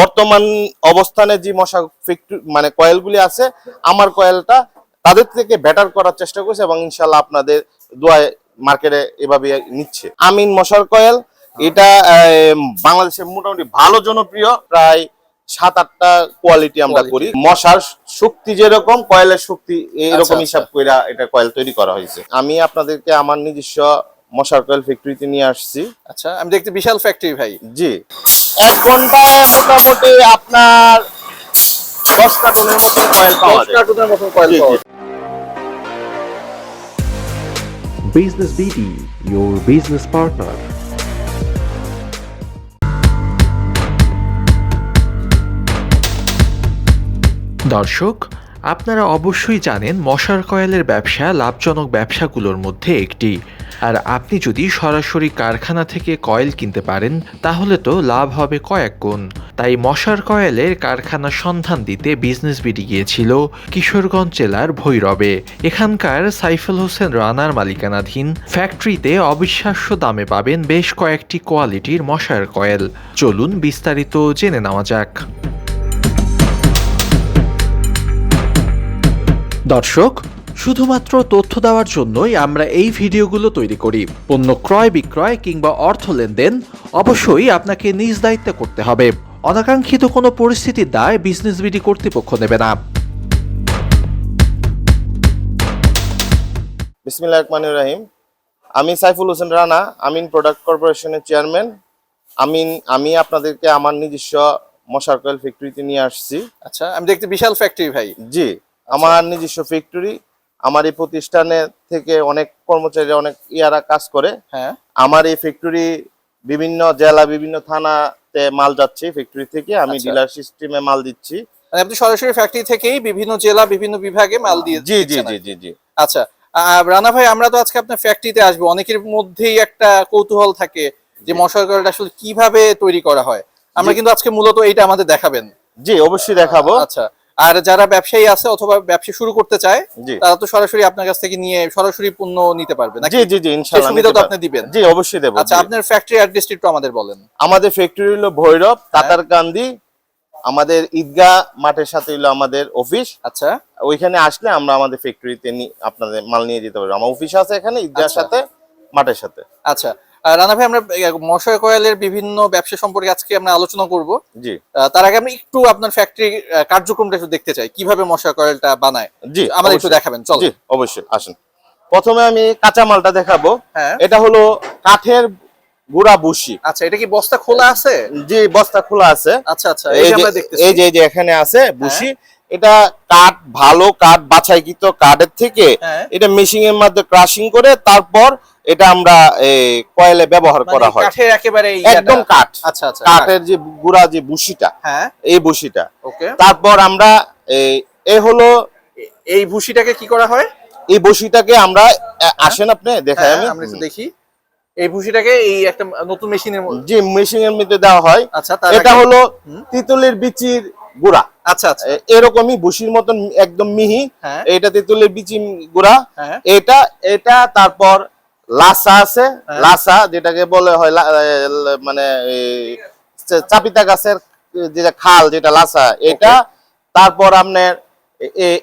বর্তমান অবস্থানে যে মশা ফ্যাক্টরি মানে কয়েলগুলি আছে আমার কয়েলটা তাদের থেকে বেটার করার চেষ্টা করছে এবং ইনশাল্লাহ আপনাদের দোয়ায় মার্কেটে এভাবে নিচ্ছে। আমিন মশার কয়েল এটা বাংলাদেশে মোটামুটি ভালো জনপ্রিয় প্রায় সাত আটটা কোয়ালিটি আমরা করি। মশার শক্তি যেরকম কয়েলের শক্তি এরকম আচ্ছা, হিসাব করে এটা কয়েল তৈরি করা হয়েছে। আমি আপনাদেরকে আমার নিজস্ব মশার কয়েল ফ্যাক্টরিতে নিয়ে আসছি। আচ্ছা আমি দেখতে বিশাল ফ্যাক্টরি ভাই। জি। এক ঘন্টায় মোটামুটি আপনার দশ কার্টুনের মতো কয়েল পাওয়া যায় কার্টুনের মতো কয়েল বিজনেস। পাওয়া যায়। Business BD, your business partner. দর্শক আপনারা অবশ্যই জানেন মশার কয়েলের ব্যবসা লাভজনক ব্যবসাগুলোর মধ্যে একটি। আর আপনি যদি সরাসরি কারখানা থেকে কয়েল কিনতে পারেন, তাহলে তো লাভ হবে কয়েক গুণ। তাই মশার কয়েলের কারখানার সন্ধান দিতে বিজনেস বিডি গিয়েছিল কিশোরগঞ্জ জেলার ভৈরবে। এখানকার সাইফুল হোসেন রানার মালিকানাধীন ফ্যাক্টরিতে অবিশ্বাস্য দামে পাবেন বেশ কয়েকটি কোয়ালিটির মশার কয়েল। চলুন বিস্তারিত জেনে নেওয়া যাক। দর্শক শুধুমাত্র তথ্য দেওয়ার জন্যই আমরা এই ভিডিওগুলো তৈরি করি। পণ্য ক্রয় বিক্রয় কিংবা অর্থ লেনদেন অবশ্যই আপনাকে নিজ দায়িত্বে করতে হবে। অনাকাঙ্ক্ষিত কোনো পরিস্থিতির দায় বিজনেস বিডি কর্তৃপক্ষ নেবে না। বিসমিল্লাহ রহমানির রহিম। আমি সাইফুল হোসেন রানা আমিন প্রোডাক্ট কর্পোরেশনের চেয়ারম্যান। আমিন আমি আপনাদেরকে আমার নিজস্ব মশার কয়েল ফ্যাক্টরিতে নিয়ে আসছি। আচ্ছা আমি দেখতে বিশাল ফ্যাক্টরি ভাই। জি। আমার নিজস্ব ফ্যাক্টরি আমার এই প্রতিষ্ঠানে থেকে অনেক কর্মচারী অনেক ইয়ারা কাজ করে। হ্যাঁ। আমার এই ফ্যাক্টরি বিভিন্ন জেলা বিভিন্ন থানাতে মাল যাচ্ছে ফ্যাক্টরি থেকে। আমি আচ্ছা। ডিলার সিস্টেমে মাল দিচ্ছি। মানে আপনি সরাসরি ফ্যাক্টরি থেকেই বিভিন্ন জেলা বিভিন্ন বিভাগে মাল দিয়ে জি জি জি জি জি। আচ্ছা। রানা ভাই আমরা তো আজকে আপনার ফ্যাক্টরিতে আসব। অনেকের মধ্যেই একটা কৌতূহল থাকে যে মশার কয়েলটা আসলে কীভাবে তৈরি করা হয়। আমরা কিন্তু আজকে মূলত এইটা আমাদের দেখাবেন। জি অবশ্যই দেখাবো। আচ্ছা। আর যারা ব্যবসায়ী আছে অথবা ব্যবসা শুরু করতে চায় তারা তো সরাসরি আপনার কাছ থেকে নিয়ে সরাসরি পণ্য নিতে পারবে জি জি জি ইনশাআল্লাহ সুবিধা তো আপনি দিবেন। জি অবশ্যই দেবো আচ্ছা আপনার ফ্যাক্টরি অ্যাড্রেসটি একটু আমাদের বলেন। আমাদের ফ্যাক্টরি হলো ভৈরব তাতারকান্দি আমাদের ঈদগাহ মাঠের সাথে হলো আমাদের অফিস আচ্ছা। ওইখানে আসলে আমরা আমাদের ফ্যাক্টরিতে আপনাদের মাল নিয়ে যেতে পারব। আমার অফিস আছে এখানে ঈদগাহের আচ্ছা। সাথে মাঠের সাথে। আচ্ছা রানা ভাই আমরা মশার কয়েলের বিভিন্ন ব্যবসা সম্পর্কে আজকে আমরা আলোচনা করব। জি। তার আগে আমি একটু আপনার ফ্যাক্টরি কার্যক্রমটা একটু দেখতে চাই। কীভাবে মশার কয়েলটা বানায়? জি আমাদের একটু দেখাবেন চলো। জি অবশ্যই আসুন। প্রথমে আমি কাঁচা মালটা দেখাবো। হ্যাঁ। এটা হলো কাঠের গুড়া বুসি আচ্ছা এটা কি বস্তা খোলা আছে? জি বস্তা খোলা আছে। আচ্ছা আচ্ছা এই আমরা দেখতেছি। এই যে এই যে এখানে আছে বুসি এটা কাঠ ভালো কাঠ বাছাইকৃত কাঠের থেকে হ্যাঁ। এটা মেশিং এর মাধ্যমে ক্রাশিং করে তারপর এটা আমরা কয়েলে ব্যবহার মানে করা হয়। কাঠের একেবারে একদম কাঠ। আচ্ছা আচ্ছা কাঠের যে গুড়া যে বুসিটা হ্যাঁ। এই বুসিটা ওকে। তারপর আমরা এই এ হলো এই ভুসিটাকে কি করা হয়? এই বসিটাকে আমরা আসেন আপনি দেখাই হ্যাঁ, আমি। আমরা দেখি। এই ভুসিটাকে এই একটা নতুন মেশিনের মধ্যে যে মেশিং মধ্যে দেওয়া হয়। আচ্ছা এটা হলো। তিতুলের বিচির গুড়া। আচ্ছা আচ্ছা। এরকমই বুসির মতন একদম মিহি। হ্যাঁ। এটা তেঁতুলের বিচি গুড়া। হ্যাঁ। এটা এটা তারপর লাসা আছে হ্যাঁ। লাসা যেটাকে বলে হয় মানে চাপিতা গাছের যেটা খাল যেটা লাসা এটা তারপর আপনার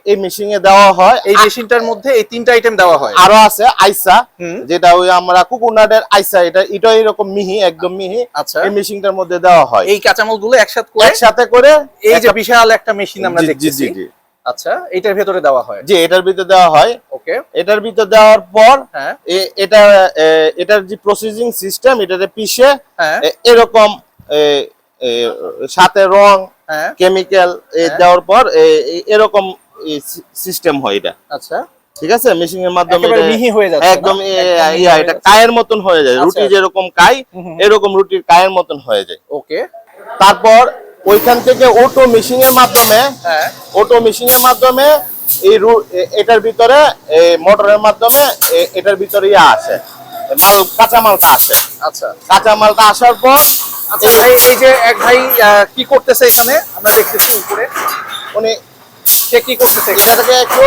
এই মেশিং এ দেওয়া হয়। এই মেশিনটার মধ্যে এই তিনটা আইটেম দেওয়া হয়। আরও আছে আইসা যেটা ওই আমরা কুকুনাটের আইসা এটা এটা এরকম মিহি একদম মিহি। আচ্ছা। এই মেশিনটার মধ্যে দেওয়া হয়। এই কাঁচামালগুলো একসাথে করে একসাথে করে এই যে বিশাল একটা মেশিন আমরা জি। আচ্ছা এটার ভেতরে দেওয়া হয়? জি এটার ভিতরে দেওয়া হয়। ওকে। এটার ভিতরে দেওয়ার পর হ্যাঁ। এটা এটার যে প্রসেসিং সিস্টেম এটাতে পিষে হ্যাঁ। এরকম সাথে রং হ্যাঁ। কেমিক্যাল হ্যাঁ। দেওয়ার পর এরকম সিস্টেম হয় এটা। আচ্ছা। ঠিক আছে? মেশিং এর মাধ্যমে এটা মিহি হয়ে যাচ্ছে একদম ইয়া, এটা কায়ের মতন হয়ে যায়। আচ্ছা। রুটি যেরকম কাই। এরকম রুটির কায়ের মতন হয়ে যায়। ওকে। তারপর ওইখান থেকে অটো মেশিং এর মাধ্যমে হ্যাঁ। অটো মেশিং এর মাধ্যমে এই এটার ভিতরে এই মোটরের মাধ্যমে এটার ভিতরে ইয়া আছে মাল কাঁচা মালটা আসে। আচ্ছা। কাঁচা মালটা আসার পর আচ্ছা ভাই এই যে এক ভাই কি করতেছে এখানে? আমরা দেখতেছি উপরে। উনি সে কি করতেছে? এটাকে একটু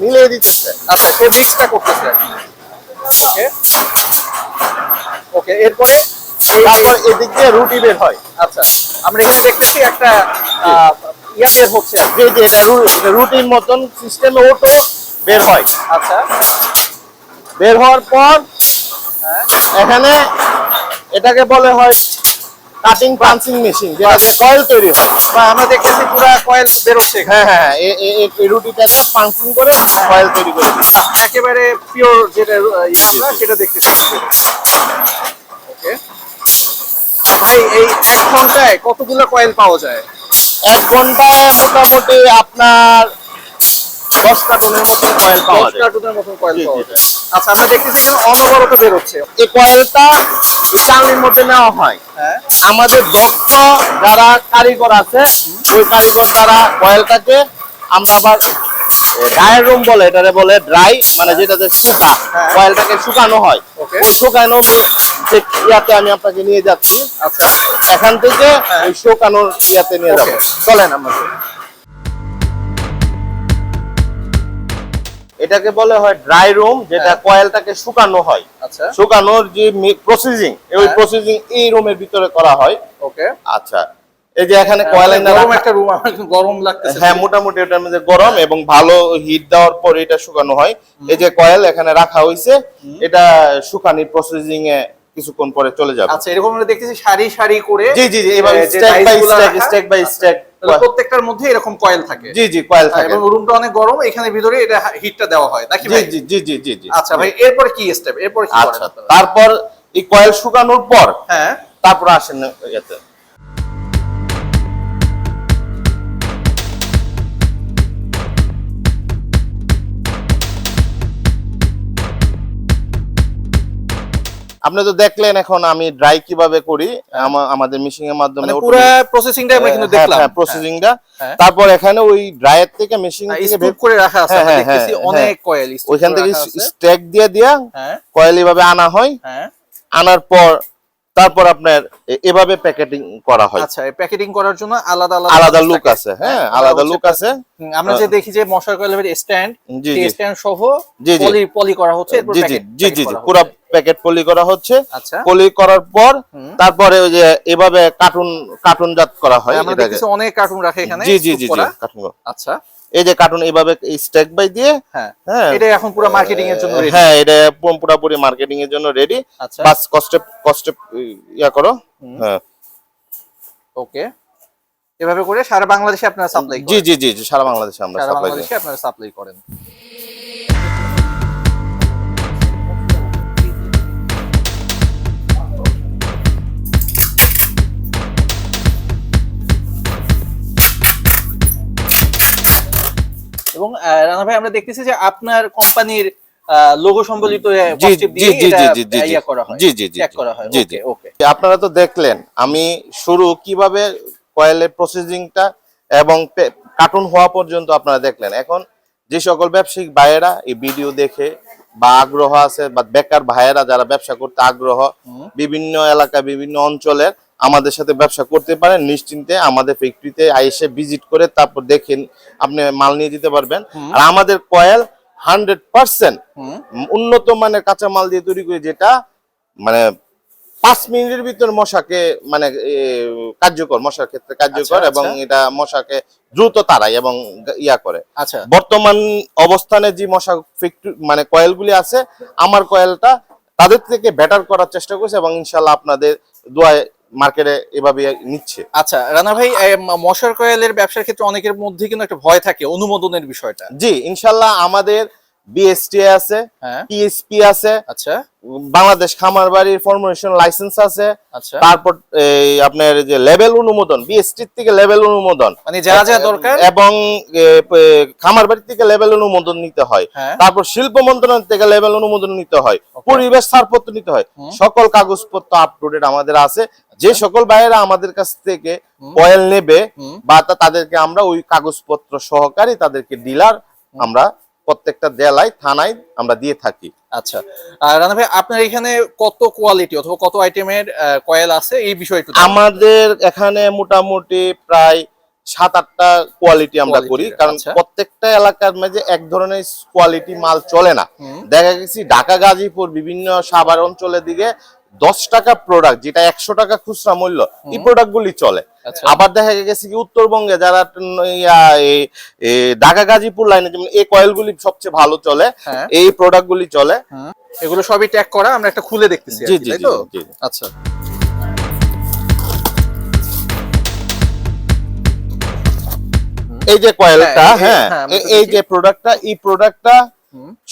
মিলিয়ে দিতেছে। আচ্ছা সে মিক্সটা করতেছে। ওকে। ওকে এরপরে? তারপর এদিক দিয়ে রুটি বের হয়। আচ্ছা। আমরা এখানে দেখতেছি একটা ইয়া বের হচ্ছে। যে যে এটা রু- এটা রুটির মতন সিস্টেমে ওটো বের হয়। আচ্ছা। বের হওয়ার পর হ্যাঁ। এখানে এটাকে বলে হয় কাটিং পাঞ্চিং মেশিন যেটাতে কয়েল তৈরি হয়। বা আমরা দেখতেছি পুরো কয়েল বেরোচ্ছে। হ্যাঁ হ্যাঁ এ- এই রুটিটাতে পাঞ্চিং করে কয়েল তৈরি করে একেবারে পিওর যেটা ইয়ে আমরা সেটা দেখতেছি। ওকে ভাই এই এক ঘন্টায় কতগুলো কয়েল পাওয়া যায়? এক ঘন্টায় মোটামুটি আপনার দশ কার্টুনের মতো কয়েল পাওয়া দশ যায়। কার্টুনের কয়েল পাওয়া যায়। আচ্ছা আমরা দেখতেছি এখানে অনবরত বেরোচ্ছে। এই কয়েলটা এই চালনির মধ্যে নেওয়া হয়। হ্যাঁ। আমাদের দক্ষ যারা কারিগর আছে ওই কারিগর দ্বারা কয়েলটাকে আমরা আবার ড্রাই রুম বলে এটারে বলে ড্রাই মানে যেটাতে শুকা হ্যাঁ। কয়েলটাকে শুকানো হয়. ওই শুকানো যে ইয়াতে আমি আপনাকে নিয়ে যাচ্ছি আচ্ছা এখান থেকে হ্যাঁ। ওই শুকানোর ইয়াতে নিয়ে যাব চলেন আমাদের এটাকে বলে হয় ড্রাই রুম যেটা হ্যাঁ। কয়েলটাকে শুকানো হয় আচ্ছা শুকানোর যে প্রসেসিং ওই হ্যাঁ। প্রসেসিং এই রুমের ভিতরে করা হয় ওকে আচ্ছা এই যে এখানে কয়লা গরম একটা রুম গরম লাগতেছে। হ্যাঁ মোটামুটি এটার মধ্যে গরম এবং ভালো হিট দেওয়ার পর এটা শুকানো হয়। এই যে কয়েল এখানে রাখা হয়েছে এটা শুকানি প্রসেসিং এ কিছুক্ষণ পরে চলে যাবে। আচ্ছা এরকম আমরা দেখতেছি সারি সারি করে জি জি জি স্টেপ বাই রাখা। স্টেপ বাই তাহলে প্রত্যেকটার মধ্যে এরকম কয়েল থাকে। জি জি কয়েল থাকে। এবং রুমটা অনেক গরম এখানে ভিতরে এটা হিটটা দেওয়া হয় নাকি জি ভাই? জি জি জি জি জি। আচ্ছা ভাই এরপর কি স্টেপ এরপর কি আচ্ছা তারপর এই কয়েল শুকানোর পর হ্যাঁ। তারপর আসেন এতে আপনি তো দেখলেন এখন আমি ড্রাই কীভাবে করি আমাদের মেশিং এর মাধ্যমে মানে পুরো প্রসেসিংটা আমরা কিন্তু হ্যাঁ, দেখলাম। হ্যাঁ, প্রসেসিংটা টা তারপর এখানে ওই ড্রায়ার থেকে মেশিন থেকে বের- করে রাখা আছে। হ্যাঁ, আমরা হ্যাঁ, দেখতেছি হ্যাঁ, অনেক হ্যাঁ। কয়েল ওইখান থেকে স্ট্যাক দিয়ে দিয়া হ্যাঁ। কয়েল এভাবে আনা হয়। হ্যাঁ। আনার পর তারপর আপনার এভাবে প্যাকেটিং করা হয়। আচ্ছা প্যাকেটিং করার জন্য আলাদা আলাদা আলাদা লুক আছে হ্যাঁ আলাদা লুক আছে। আমরা যে দেখি যে মশার কয়েলের স্ট্যান্ড জি সেই জি। স্ট্যান্ড সহ। পলি পলি করা হচ্ছে এরপর জি জি প্যাকেট জি জি জি পুরো প্যাকেট পলি করা হচ্ছে। আচ্ছা। পলি করার পর তারপরে ওই যে এভাবে কার্টুন কার্টুন জাত করা হয় আমরা দেখতেছি অনেক কার্টুন রাখে এখানে জি জি জি কার্টুন আচ্ছা। এই যে কার্টুন এইভাবে স্ট্যাক বাই দিয়ে হ্যাঁ হ্যাঁ। এটা এখন পুরো মার্কেটিং এর জন্য রেডি হ্যাঁ এটা পুরো- পুরোপুরি মার্কেটিং এর জন্য রেডি আচ্ছা। বাস কস্টেপ কষ্টে ইয়া করো। হ্যাঁ। ওকে এভাবে করে সারা বাংলাদেশে আপনারা সাপ্লাই জি জি জি জি সারা বাংলাদেশে আমরা সারা সাপ্লাই বাংলাদেশে আপনারা সাপ্লাই করেন। এবং রানা ভাই আমরা দেখতেছি যে আপনার কোম্পানির লোগো সম্বলিত আপনারা তো দেখলেন আমি শুরু কীভাবে কয়েলের প্রসেসিংটা এবং কার্টুন হওয়া পর্যন্ত আপনারা দেখলেন। এখন যে সকল ব্যবসায়িক ভাইয়েরা এই ভিডিও দেখে বা আগ্রহ আছে বা বেকার ভাইয়েরা যারা ব্যবসা করতে আগ্রহ বিভিন্ন এলাকা বিভিন্ন অঞ্চলের আমাদের সাথে ব্যবসা করতে পারেন নিশ্চিন্তে আমাদের ফ্যাক্টরিতে এসে ভিজিট করে তারপর দেখেন আপনি মাল নিয়ে যেতে পারবেন। আর আমাদের কয়েল হান্ড্রেড পার্সেন্ট উন্নত মানের কাঁচা মাল দিয়ে তৈরি করে যেটা মানে পাঁচ মিনিটের ভিতর মশাকে মানে কার্যকর মশার ক্ষেত্রে কার্যকর আচ্ছা, এবং আচ্ছা। এটা মশাকে দ্রুত তাড়ায় এবং ইয়া করে। আচ্ছা। বর্তমান অবস্থানে যে মশা ফ্যাক্টরি মানে কয়েলগুলি আছে আমার কয়েলটা তাদের থেকে বেটার করার চেষ্টা করছে এবং ইনশাল্লাহ আপনাদের দোয়ায় মার্কেটে এভাবে নিচ্ছে। আচ্ছা রানা ভাই মশার কয়েলের ব্যবসার ক্ষেত্রে অনেকের মধ্যে কিন্তু একটা ভয় থাকে অনুমোদনের বিষয়টা। জি ইনশাল্লাহ আমাদের বিএসটি আছে হ্যাঁ। পিএসপি আছে আচ্ছা। বাংলাদেশ খামার বাড়ির ফরমেশন লাইসেন্স আছে আচ্ছা। তারপর এই আপনার যে লেভেল অনুমোদন বিএসটি থেকে লেভেল অনুমোদন। মানে যা যা দরকার। এবং খামার বাড়ি থেকে লেভেল অনুমোদন নিতে হয়। হ্যাঁ। তারপর শিল্প মন্ত্রণালয় থেকে লেভেল অনুমোদন নিতে হয়। পরিবেশ ছাড়পত্র নিতে হয়। সকল কাগজপত্র আপ টু ডেট আমাদের আছে। যে সকল ভাইয়েরা আমাদের কাছ থেকে কয়েল নেবে বা তাদেরকে আমরা ওই কাগজপত্র সহকারী তাদেরকে ডিলার আমরা প্রত্যেকটা জেলায় থানায় আমরা দিয়ে থাকি। আচ্ছা। রানা ভাই আপনার এখানে কত কোয়ালিটি অথবা কত আইটেমের কয়েল আছে? এই বিষয়টা আমাদের এখানে মোটামুটি প্রায় সাত আটটা কোয়ালিটি আমরা করি। কারণ আচ্ছা। প্রত্যেকটা এলাকার মাঝে এক ধরনের কোয়ালিটি মাল চলে না। দেখা গেছি ঢাকা গাজীপুর বিভিন্ন সাভার অঞ্চলের দিকে দশ টাকা প্রোডাক্ট যেটা একশো টাকা খুচরা মূল্য এই প্রোডাক্ট গুলি চলে। আচ্ছা। আবার দেখা গেছে কি উত্তরবঙ্গে যারা ঢাকা গাজীপুর লাইনে যেমন এই কয়েল গুলি সবচেয়ে ভালো চলে হ্যাঁ। এই প্রোডাক্ট গুলি চলে এগুলো সবই ট্যাগ করা আমরা একটা খুলে দেখতেছি জি জি আচ্ছা। এই যে কয়েলটা হ্যাঁ, এই যে- হ্যাঁ হ্যাঁ, আমি তো এ- এই যে প্রোডাক্টটা এই প্রোডাক্টটা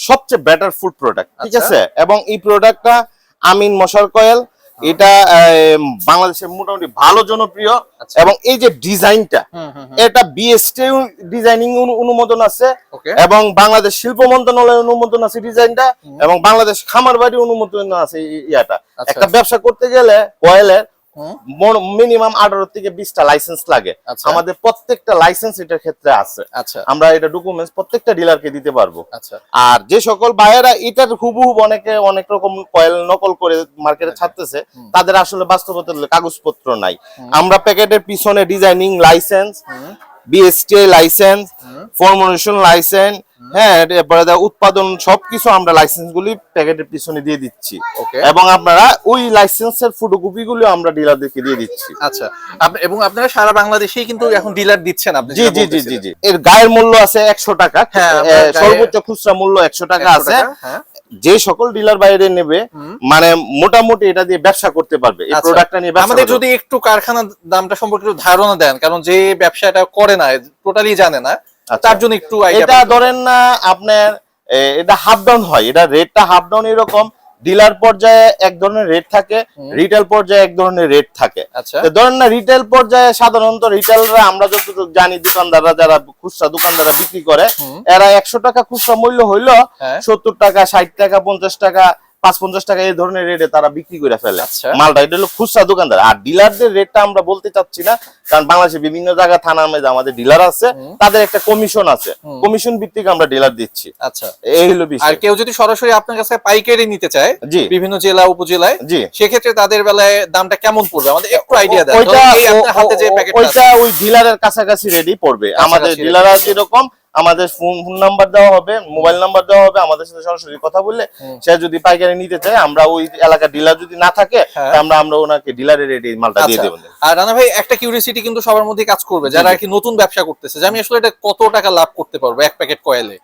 সবচেয়ে বেটার ফুড প্রোডাক্ট ঠিক আচ্ছা। আছে? এবং এই প্রোডাক্টটা আমিন মশার কয়েল এটা বাংলাদেশের মোটামুটি ভালো জনপ্রিয় আচ্ছা। এবং এই যে ডিজাইনটা। এটা বিএসটি ডিজাইনিং অনুমোদন আছে এবং বাংলাদেশ শিল্প মন্ত্রণালয়ের অনুমোদন আছে ডিজাইনটা এবং বাংলাদেশ খামার বাড়ি অনুমোদন আছে ইয়াটা আচ্ছা। একটা ব্যবসা করতে গেলে কয়েলের। মিনিমাম আঠারো থেকে বিশটা লাইসেন্স লাগে। আচ্ছা। আমাদের প্রত্যেকটা লাইসেন্স এটার ক্ষেত্রে আছে। আচ্ছা। আমরা এটা ডকুমেন্টস প্রত্যেকটা ডিলারকে দিতে পারব। আচ্ছা। আর যে সকল বায়েরা এটার হুবহু অনেকে অনেক রকম কয়েল নকল করে মার্কেটে ছাড়তেছে তাদের আসলে বাস্তবতা কাগজপত্র নাই। আমরা প্যাকেটের পিছনে designing licence BSTI licence formulation licence হ্যাঁ। এরপরে উৎপাদন সবকিছু আমরা লাইসেন্স গুলি প্যাকেটের পিছনে দিয়ে দিচ্ছি. এবং আপনারা ওই লাইসেন্সের ফটোকপি গুলো আমরা ডিলারদেরকে দিয়ে দিচ্ছি। আচ্ছা এবং আপনারা সারা বাংলাদেশেই কিন্তু এখন ডিলার দিচ্ছেন আপনি জি জি জি জি এর গায়ের মূল্য আছে একশো টাকা হ্যাঁ, সর্বোচ্চ খুচরা মূল্য একশো টাকা আছে। হ্যাঁ। যে সকল ডিলার বাইরে নেবে মানে মোটামুটি এটা দিয়ে ব্যবসা করতে পারবে এই আচ্ছা। প্রোডাক্টটা নিয়ে আমাদের যদি একটু কারখানা দামটা সম্পর্কে একটু ধারণা দেন কারণ যে ব্যবসাটা করে না টোটালি জানে না আচ্ছা। তার জন্য একটু এটা ধরেন না আপনার এটা হাফ ডাউন হয় এটা রেটটা হাফ ডাউন এরকম ডিলার পর্যায়ে এক ধরনের রেট থাকে রিটেল পর্যায়ে এক ধরনের রেট থাকে। আচ্ছা। ধরেন না রিটেল পর্যায়ে সাধারণত রিটেলরা আমরা যতটুকু জানি দোকানদাররা যারা খুচরা দোকানদাররা বিক্রি করে এরা একশো টাকা খুচরা মূল্য হইল হ্যাঁ। সত্তর টাকা ষাট টাকা পঞ্চাশ টাকা পাঁচ পঞ্চাশ টাকা এই ধরনের রেটে তারা বিক্রি করে ফেলে। আচ্ছা। মালটা এটা হলো খুচরা দোকানদার। আর ডিলারদের রেটটা আমরা বলতে চাচ্ছি না কারণ বাংলাদেশে বিভিন্ন জায়গা থানার মধ্যে আমাদের ডিলার আছে তাদের একটা কমিশন আছে। কমিশন ভিত্তিক আমরা ডিলার দিচ্ছি। আচ্ছা। এই হলো আর কেউ যদি সরাসরি আপনার কাছে পাইকারি নিতে চায় জি। বিভিন্ন জেলা উপজেলায় জি। সেক্ষেত্রে তাদের বেলায় দামটা কেমন পড়বে? আমাদের একটু আইডিয়া দেন। ওইটা ওইটা ওই ডিলারের কাছাকাছি রেডি পড়বে। আমাদের ডিলাররা যেরকম আমাদের ফোন নাম্বার দেওয়া হবে মোবাইল নাম্বার দেওয়া হবে আমাদের সাথে সরাসরি কথা বললে সে যদি পাইকারি নিতে চায় আমরা ওই এলাকার ডিলার যদি না থাকে হ্যাঁ। আমরা আমরা ওনাকে ডিলারের রেডি মালটা দিয়ে আচ্ছা। দেবো আর রানা ভাই একটা কিউরিয়াসিটি কিন্তু সবার মধ্যে কাজ করবে যারা আর কি নতুন ব্যবসা করতেছে যে আমি আসলে এটা কত টাকা লাভ করতে পারব এক প্যাকেট কয়েলে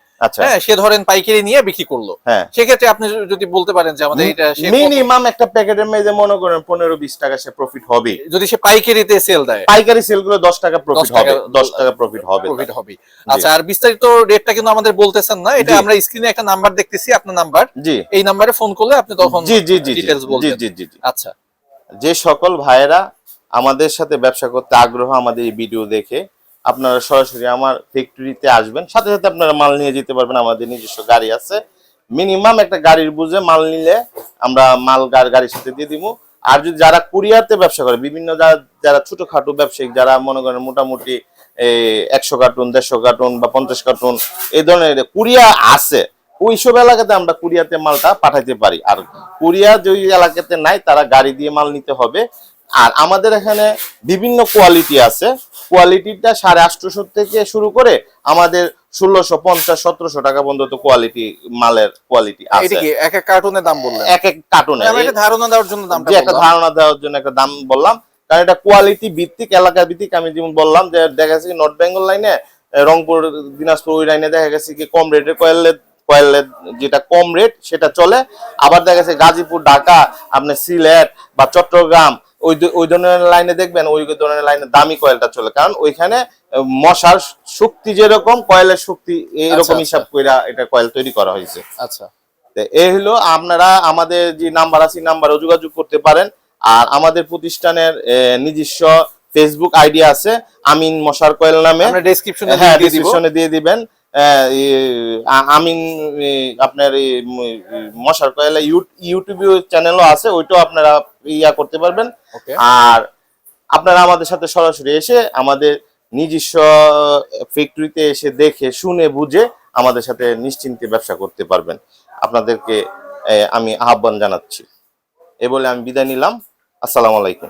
হ্যাঁ সে ধরেন পাইকারি নিয়ে বিক্রি করল। হ্যাঁ। সেক্ষেত্রে আপনি যদি বলতে পারেন যে আমাদের এটা মিনিমাম একটা প্যাকেটের মধ্যে মনে করেন পনেরো বিশ টাকা সে প্রফিট হবে। যদি সে পাইকারিতে সেল দেয়। পাইকারি সেলগুলো দশ টাকা প্রফিট হবে দশ টাকা প্রফিট হবে। প্রফিট হবে। আচ্ছা আর বিস্তারিত রেটটা কিন্তু আমাদের বলতেছেন না। এটা আমরা স্ক্রিনে একটা নাম্বার দেখতেছি আপনার নাম্বার জি। এই নাম্বারে ফোন করলে আপনি তখন জি জি জি জি। জি জি জি জি। আচ্ছা। যে সকল ভাইয়েরা আমাদের সাথে ব্যবসা করতে আগ্রহ আমাদের এই ভিডিও দেখে আপনারা সরাসরি আমার ফ্যাক্টরিতে আসবেন। সাথে সাথে আপনারা মাল নিয়ে যেতে পারবেন। আমাদের নিজস্ব গাড়ি আছে। মিনিমাম একটা গাড়ির বুঝে মাল নিলে আমরা মাল গাড়ি, গাড়ির সাথে দিয়ে দিব। আর যদি যারা কুরিয়াতে ব্যবসা করে, বিভিন্ন যারা যারা ছোটখাটো ব্যবসায়িক, যারা মনে করেন মোটামুটি একশো কার্টুন, দেড়শো কার্টুন বা পঞ্চাশ কার্টুন, এই ধরনের কুরিয়া আছে। ওইসব এলাকাতে আমরা কুরিয়াতে মালটা পাঠাইতে পারি। আর কুরিয়া যে এলাকাতে নাই, তারা গাড়ি দিয়ে মাল নিতে হবে। আর আমাদের এখানে বিভিন্ন কোয়ালিটি আছে। কোয়ালিটিটা সাড়ে আটশোশো থেকে শুরু করে আমাদের ষোলোশো পঞ্চাশ সতেরোশো টাকা পর্যন্ত কোয়ালিটি মালের কোয়ালিটি আছে। এক এক কার্টুনের দাম বললেন? এক এক কার্টুনে একটা ধারণা দেওয়ার জন্য দামটা একটা ধারণা দেওয়ার জন্য একটা দাম বললাম। কারণ এটা কোয়ালিটি ভিত্তিক এলাকা ভিত্তিক আমি যেমন বললাম যে দেখা গেছে কি নর্থ বেঙ্গল লাইনে রংপুর দিনাজপুর ওই লাইনে দেখা গেছে কি কম রেটের কয়েলের কয়েলের যেটা কম রেট সেটা চলে। আবার দেখা গেছে গাজীপুর ঢাকা আপনার সিলেট বা চট্টগ্রাম ওই ওই ধরনের লাইনে দেখবেন ওই ধরনের লাইনে দামি কয়েলটা চলে। কারণ ওইখানে মশার শক্তি যেরকম কয়েলের শক্তি এরকম আচ্ছা। হিসাব করে এটা কয়েল তৈরি করা হয়েছে। আচ্ছা। এই হলো আপনারা আমাদের যে নাম্বার আছে নাম্বারে যোগাযোগ করতে পারেন। আর আমাদের প্রতিষ্ঠানের নিজস্ব ফেসবুক আইডি আছে আমিন মশার কয়েল নামে। ডেসক্রিপশনে হ্যাঁ দিয়ে ডিসক্রিপশনে দিয়ে দিবেন। আমিন আপনার মশার কয়েল ইউটিউব চ্যানেলও আছে ওইটাও আপনারা ইয়া করতে পারবেন। আর আপনারা আমাদের সাথে সরাসরি এসে আমাদের নিজস্ব ফ্যাক্টরিতে এসে দেখে শুনে বুঝে আমাদের সাথে নিশ্চিন্তে ব্যবসা করতে পারবেন। আপনাদেরকে আমি আহ্বান জানাচ্ছি। এ বলে আমি বিদায় নিলাম। আসসালামু আলাইকুম।